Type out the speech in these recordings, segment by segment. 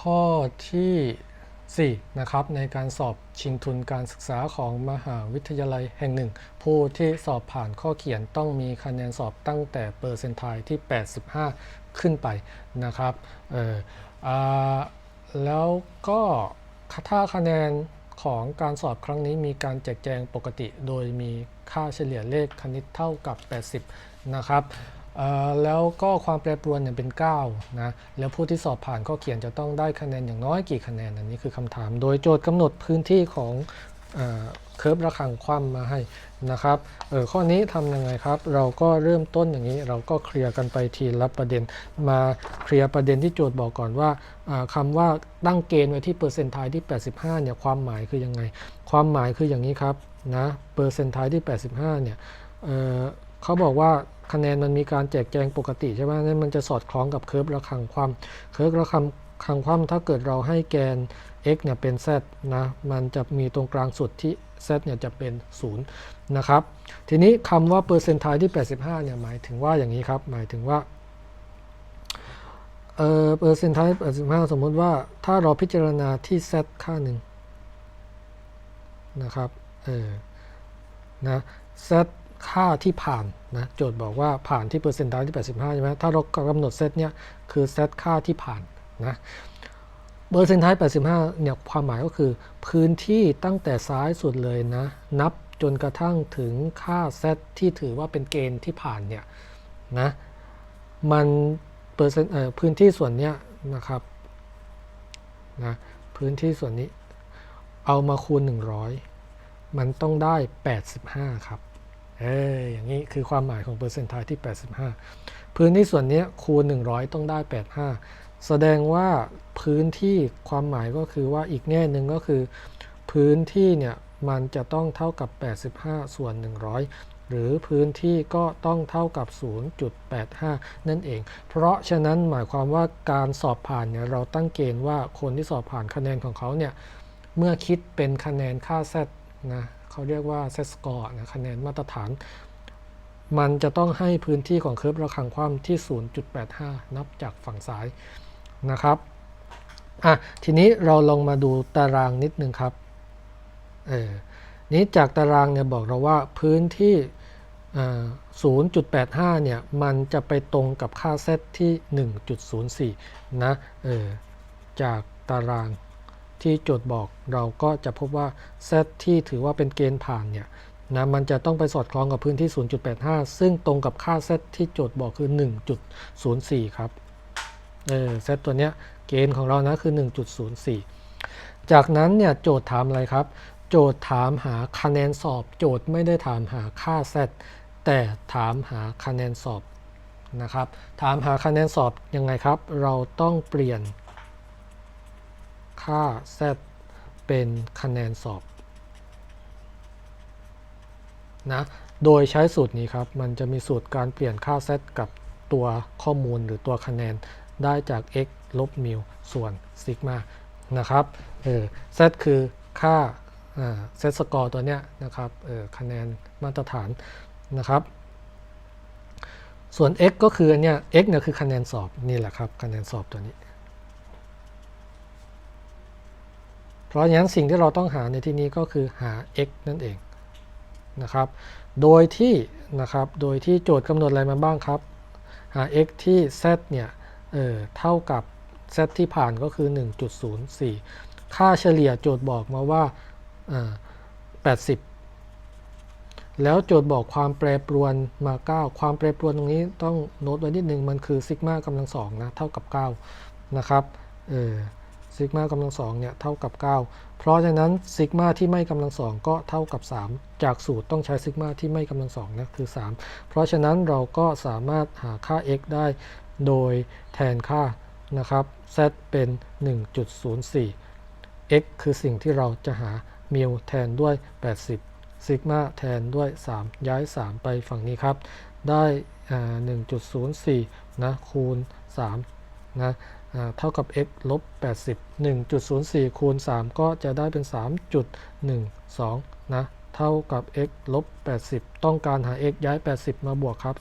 ข้อที่ 4 นะครับ ในการสอบชิงทุนการศึกษาของมหาวิทยาลัยแห่งหนึ่ง ผู้ที่สอบผ่านข้อเขียนต้องมีคะแนนสอบตั้งแต่เปอร์เซนต์ไทที่ 85 ขึ้นไปนะครับเอออ่าแล้วก็ถ้าคะแนนของการสอบครั้งนี้มีการแจกแจงปกติ โดยมีค่าเฉลี่ยเลขคณิตเท่ากับ 80 นะครับ แล้วก็ความแปรปรวนเนี่ยเป็น9นะแล้วผู้ที่สอบผ่านข้อเขียนจะต้องได้คะแนนอย่างน้อยกี่คะแนนอันนี้คือคำถาม โดยโจทย์กำหนดพื้นที่ของเออเคิร์ฟระฆังคว่ำมาให้นะครับเออข้อนี้ทำยังไงครับ เราก็เริ่มต้นอย่างนี้เราก็เคลียร์กันไปทีละประเด็น มาเคลียร์ประเด็นที่โจทย์บอกก่อนว่าอ่าคำว่าตั้งเกณฑ์ไว้ที่เปอร์เซนต์ไทที่ 85เนี่ยความหมายคือยังไง ความหมายคืออย่างนี้ครับนะเปอร์เซนต์ไทที่ 85เนี่ยเเขาบอกว่า คะแนนมันมีการแจกแจงปกติใช่ไหมนั่นมันจะสอดคล้องกับเคิร์ฟระฆังความเคิร์ฟระฆังคังความถ้าเกิดเราให้แกน x เนี่ยเป็น z นะ มันจะมีตรงกลางสุดที่ z เนี่ยจะเป็น 0 นะครับ ทีนี้คำว่าเปอร์เซ็นต์ไทที่ 85 เนี่ยหมายถึงว่าอย่างนี้ครับ หมายถึงว่าเออเปอร์เซ็นต์ไท85 สมมติว่าถ้าเราพิจารณาที่ z ค่าหนึ่งนะครับ เออ นะ z ค่าที่ผ่านนะโจทย์บอกว่าผ่านที่เปอร์เซ็นต์ไทที่ 85 ใช่ไหมถ้าเรากำหนด z เนี่ยคือ z ค่าที่ผ่านนะเปอร์เซ็นต์ไท85 เนี่ยความหมายก็คือพื้นที่ตั้งแต่ซ้ายสุดเลยนะ นับจนกระทั่งถึงค่า z ที่ถือว่าเป็นเกณฑ์ที่ผ่านเนี่ยนะมันเปอร์เซ็นต์เอ่อพื้นที่ส่วนเนี้ยนะครับนะพื้นที่ส่วนนี้เอามาคูณ 100 มันต้องได้ 85 ครับ เอออย่างนี้คือความหมายของเปอร์เซ็นต์ไทที่ 85 พื้นที่ส่วนนี้คูณ 100 ต้องได้ 85 แสดงว่าพื้นที่ความหมายก็คือว่าอีกแง่หนึ่งก็คือ พื้นที่เนี่ยมันจะต้องเท่ากับ 85 ส่วน 100 หรือพื้นที่ก็ต้องเท่ากับ 0.85 นั่นเอง เพราะฉะนั้นหมายความว่าการสอบผ่านเนี่ยเราตั้งเกณฑ์ว่าคนที่สอบผ่านคะแนนของเขาเนี่ยเมื่อคิดเป็นคะแนนค่า z นะเขาเรียกว่า z score นะคะแนนมาตรฐาน มันจะต้องให้พื้นที่ของเคิร์ฟระฆังคว่ำที่ 0.85 นับจากฝั่งซ้ายนะครับอะทีนี้เราลองมาดูตารางนิดนึงครับเออนี้จากตารางเนี่ยบอกเราว่าพื้นที่ 0.85 เนี่ย มันจะไปตรงกับค่าเซตที่ 1.04 นะ เออ จากตาราง ที่โจทย์บอกเราก็จะพบว่าเซตที่ถือว่าเป็นเกณฑ์ผ่านเนี่ยนะมันจะต้องไปสอดคล้องกับพื้นที่ 0.85 ซึ่งตรงกับค่าเซตที่โจทย์บอกคือ 1.04 ครับ เออเซตตัวเนี้ยเกณฑ์ของเรานะคือ 1.04 จากนั้นเนี่ยโจทย์ถามอะไรครับ โจทย์ถามหาคะแนนสอบ โจทย์ไม่ได้ถามหาค่า z แต่ถามหาคะแนนสอบนะครับ ถามหาคะแนนสอบยังไงครับ เราต้องเปลี่ยน ค่า z เป็นคะแนนสอบนะโดยใช้สูตรนี้ครับ มันจะมีสูตรการเปลี่ยนค่า z กับตัวข้อมูลหรือตัวคะแนนได้จาก x ลบมิวส่วนซิกมานะครับเออ z คือค่าเซตสกอร์ตัวเนี้ยนะครับเออคะแนนมาตรฐานนะครับ ส่วน x ก็คืออันเนี้ย x เนี่ยคือคะแนนสอบนี่แหละครับคะแนนสอบตัวนี้ เพราะฉะนั้นสิ่งที่เราต้องหาในที่นี้ก็คือหา x นั่นเองนะครับ โดยที่นะครับ โดยที่โจทย์กำหนดอะไรมาบ้างครับ หา x ที่ z เนี่ยเออเท่ากับ z ที่ผ่านก็คือ 1.04 ค่าเฉลี่ยโจทย์บอกมาว่า 80 แล้วโจทย์บอกความแปรปรวนมา 9 ความแปรปรวนตรงนี้ต้องโน้ตไว้นิดนึง มันคือซิกมากำลังสองนะ เท่ากับ 9 นะครับ เออ ซิกมากำลังสองเนี่ยเท่ากับ 9 เพราะฉะนั้นซิกมาที่ไม่กำลังสองก็เท่ากับ 3 จากสูตรต้องใช้ซิกมาที่ไม่กำลังสองนะคือ 3 เพราะฉะนั้นเราก็สามารถหาค่า x ได้โดยแทนค่านะครับ z เป็น 1.04 x คือสิ่งที่เราจะหามิวแทนด้วย 80 ซิกมาแทนด้วย 3 ย้าย 3 ไปฝั่งนี้ครับ ได้ 1.04 นะคูณ 3 นะ เท่ากับ x ลบ80 1.04 คูณ 3 ก็จะได้เป็น 3.12 นะ เท่ากับ x ลบ80 ต้องการหา x ย้าย 80 มาบวกครับ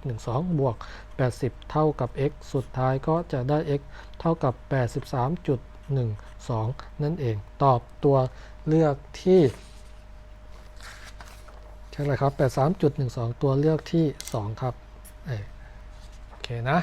3.12 บวก 80 เท่ากับ x สุดท้ายก็จะได้ x เท่ากับ 83.12 นั่นเอง ตอบตัวเลือกที่ใช่เลยครับ 83.12 ตัวเลือกที่ 2 ครับโอเคนะ